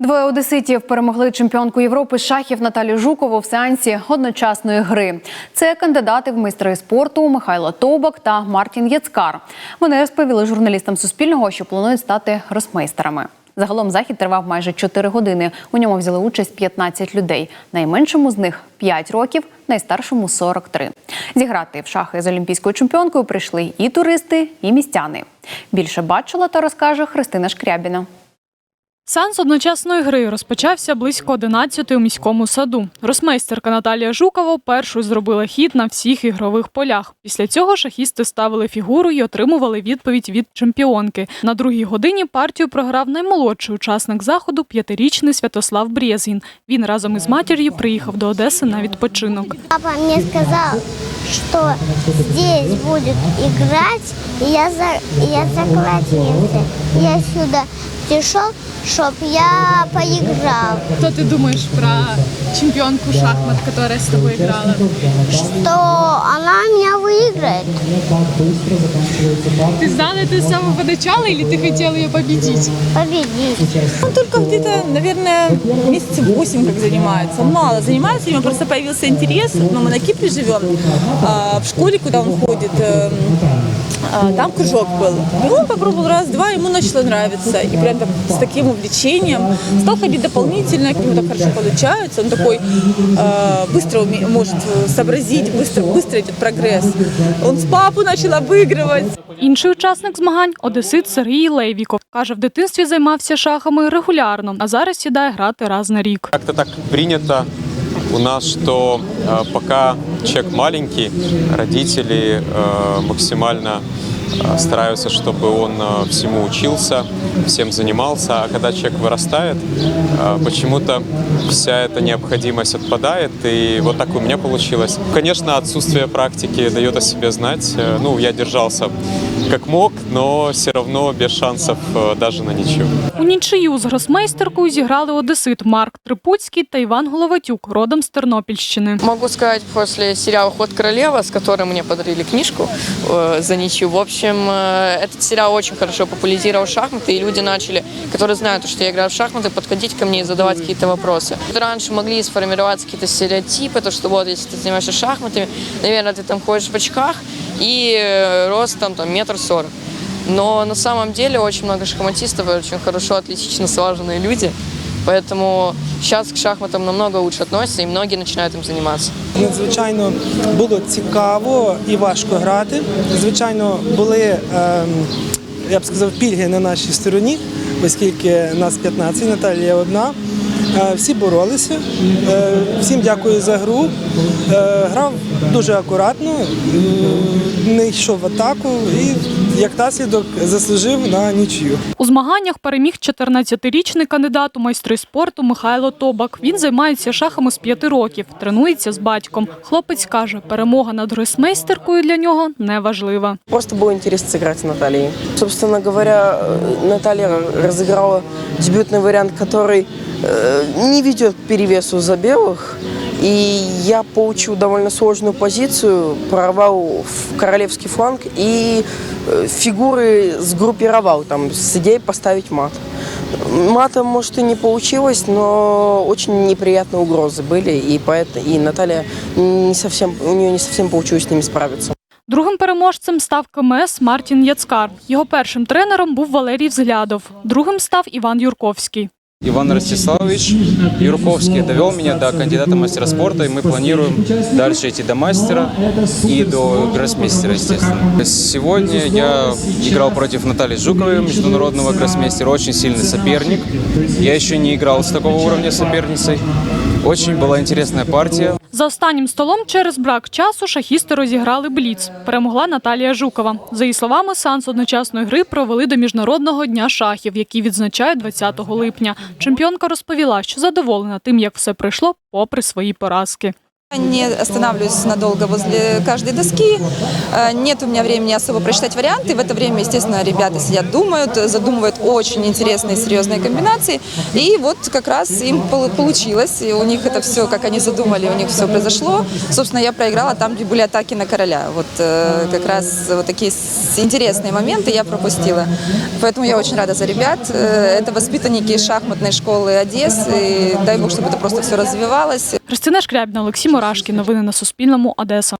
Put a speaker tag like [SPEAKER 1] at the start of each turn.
[SPEAKER 1] Двоє одеситів перемогли чемпіонку Європи шахів Наталію Жукову в сеансі одночасної гри. Це кандидати в майстри спорту Михайло Тобак та Мартін Яцкар. Вони розповіли журналістам Суспільного, що планують стати гросмейстерами. Загалом захід тривав майже 4 години. У ньому взяли участь 15 людей. Найменшому з них 5 років, найстаршому 43. Зіграти в шахи з олімпійською чемпіонкою прийшли і туристи, і містяни. Більше бачила та розкаже Христина Шкрябіна.
[SPEAKER 2] Сеанс одночасної гри розпочався близько 11 у міському саду. Росмейстерка Наталія Жукова першою зробила хід на всіх ігрових полях. Після цього шахісти ставили фігуру і отримували відповідь від чемпіонки. На другій годині партію програв наймолодший учасник заходу п'ятирічний Святослав Брєзгін. Він разом із матір'ю приїхав до Одеси на відпочинок.
[SPEAKER 3] Папа мне сказал, что здесь будет играть, и я, за, и я согласился. Я щоб пришел, чтоб я поиграл,
[SPEAKER 2] Що ти думаєш про чемпіонку шахмат, яка з тобою грала?
[SPEAKER 3] что она меня выиграет.
[SPEAKER 2] Ти знала це з самого начала, чи ти хотіла її победити?
[SPEAKER 3] Победить.
[SPEAKER 4] Он только где-то, наверное, месяцев 8 как занимается. Он мало занимается, у него просто появился интерес. Но мы на Кипре живем, а в школе, куда он ходит, эм, а, там кружок был. И он попробовал раз-два, ему начало нравиться. И прям так, с таким увлечением стал ходить дополнительно, к нему так хорошо получается. Он такой э, быстро уме- может сообразить, быстро, быстро идет прогресс. Он с папу начал обыгрывать.
[SPEAKER 2] Інший учасник змагань одесит Сергій Лейвіков. Каже, в дитинстві займався шахами регулярно, а зараз сідає грати раз на рік.
[SPEAKER 5] Как-то так принято у нас, что э, пока человек маленький, родители э, максимально э, стараются, чтобы он э, всему учился, всем занимался, а когда человек вырастает, э, почему-то вся эта необходимость отпадает, и вот так у меня получилось. Конечно, отсутствие практики дает о себе знать. Э, Ну, я держался как мог, но все равно без шансов э, даже на ничего.
[SPEAKER 2] У нічию з гросмейстеркою зіграли одесит Марк Трипуцький та Іван Головатюк, родом з Тернопільщини.
[SPEAKER 6] Могу сказать, после сериала «Ход королева», с которым мне подарили книжку э, за ничью, в общем, э, этот сериал очень хорошо популяризировал шахматы, и люди начали, которые знают, что я играю в шахматы, подходить ко мне и задавать какие-то вопросы. Раньше могли сформироваться какие-то стереотипы, то, что вот, если ты занимаешься шахматами, наверное, ты там ходишь в очках и э, ростом там метр сорок. Но на самом деле очень много шахматистов и очень хорошо, отлично слаженные люди. Поэтому сейчас к шахматам намного лучше относятся, и многие начинают им заниматься.
[SPEAKER 7] Надзвичайно було цікаво і важко грати. Звичайно, були, ем, я б сказав, пільги на нашій стороні, оскільки нас 15, Наталія одна. Е, Всі боролися. Е, Всім дякую за гру. Е, Грав дуже акуратно, е, не йшов в атаку і як наслідок заслужив на нічию.
[SPEAKER 2] У змаганнях переміг 14-річний кандидат у майстри спорту Михайло Тобак. Він займається шахами з п'яти років, тренується з батьком. Хлопець каже, перемога над гросмейстеркою для нього не важлива.
[SPEAKER 8] Просто было интересно сыграть с Натальей. Собственно говоря, э, Наталья разыграла дебютный вариант, который э, не ведет к перевесу за белых. И я получил довольно сложную позицию, прорвал в королевский фланг и э, фигуры сгруппировал там с идеей поставить мат. Матом, может, и не получилось, но очень неприятные угрозы были, и, поэтому, и Наталья не совсем, у нее не совсем получилось с ними справиться.
[SPEAKER 2] Другим переможцем став КМС Мартін Яцкар. Його першим тренером був Валерій Взглядов. Другим став Іван Юрковський.
[SPEAKER 9] Иван Ростиславович Юрковский довел меня до кандидата мастера спорта, и мы планируем дальше идти до мастера и до гроссмейстера, естественно. Сегодня я играл против Натальи Жуковой, международного гроссмейстера, очень сильный соперник. Я еще не играл с такого уровня соперницей. Очень была интересная партия.
[SPEAKER 2] За останнім столом через брак часу шахісти розіграли бліц. Перемогла Наталія Жукова. За її словами, сеанс одночасної гри провели до міжнародного дня шахів, який відзначають 20 липня. Чемпіонка розповіла, що задоволена тим, як все пройшло, попри свої поразки.
[SPEAKER 4] Не останавливаюсь надолго возле каждой доски. Э, Нет у меня времени особо прочитать варианты. В это время, естественно, ребята сидят, думают, задумывают очень интересные, серьезные комбинации. И вот как раз им пол- получилось. И у них это все, как они задумали, у них все произошло. Собственно, я проиграла там, где были атаки на короля. Вот э, как раз вот такие интересные моменты я пропустила. Поэтому я очень рада за ребят. Э, Это воспитанники шахматной школы Одессы. И дай бог, чтобы это просто все развивалось.
[SPEAKER 2] Христина Шкрябіна, Олексій Мурашкін. Новини на Суспільному. Одеса.